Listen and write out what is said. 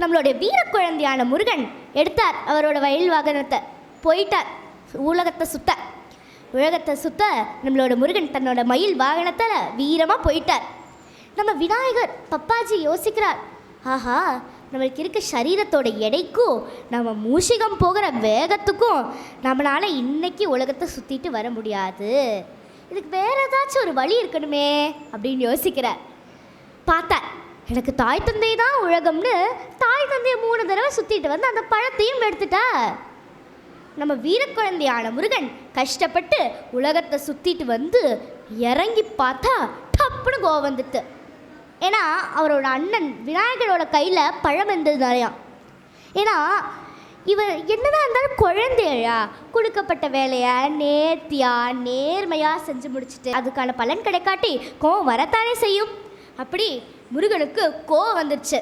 நம்மளுடைய வீர குழந்தையான முருகன் எடுத்தார் அவரோட வயல் வாகனத்தை. போயிட்டார். உலகத்தை சுத்த. உலகத்தை சுத்த நம்மளோட முருகன் தன்னோட மயில் வாகனத்தில் வீரமாக போயிட்டார். நம்ம விநாயகர் பப்பாஜி யோசிக்கிறார். ஆஹா நம்மளுக்கு இருக்க சரீரத்தோட எடைக்கும் நம்ம மூஷிகம் போகிற வேகத்துக்கும் நம்மளால் இன்னைக்கு உலகத்தை சுற்றிட்டு வர முடியாது. இதுக்கு வேற ஏதாச்சும் ஒரு வழி இருக்கணுமே அப்படின்னு யோசிக்கிறார். பார்த்தார். எனக்கு தாய் தந்தை தான் உலகம்னு தாய் தந்தையை மூணு தடவை சுற்றிட்டு வந்து அந்த பழத்தையும் எடுத்துட்டா. நம்ம வீரக்குழந்தையான முருகன் கஷ்டப்பட்டு உலகத்தை சுற்றிட்டு வந்து இறங்கி பார்த்தா டப்புன்னு கோவம் வந்துட்டு. ஏன்னா அவரோட அண்ணன் விநாயகரோட கையில் பழம் இருந்ததுனாலயாம் ஏன்னா இவர் என்னதான் இருந்தாலும் குழந்தையா கொடுக்கப்பட்ட வேலையை நேர்த்தியாக நேர்மையாக செஞ்சு முடிச்சுட்டு அதுக்கான பலன் கிடைக்காட்டி கோவம் வரத்தானே செய்யும். அப்படி முருகனுக்கு கோவம் வந்துடுச்சு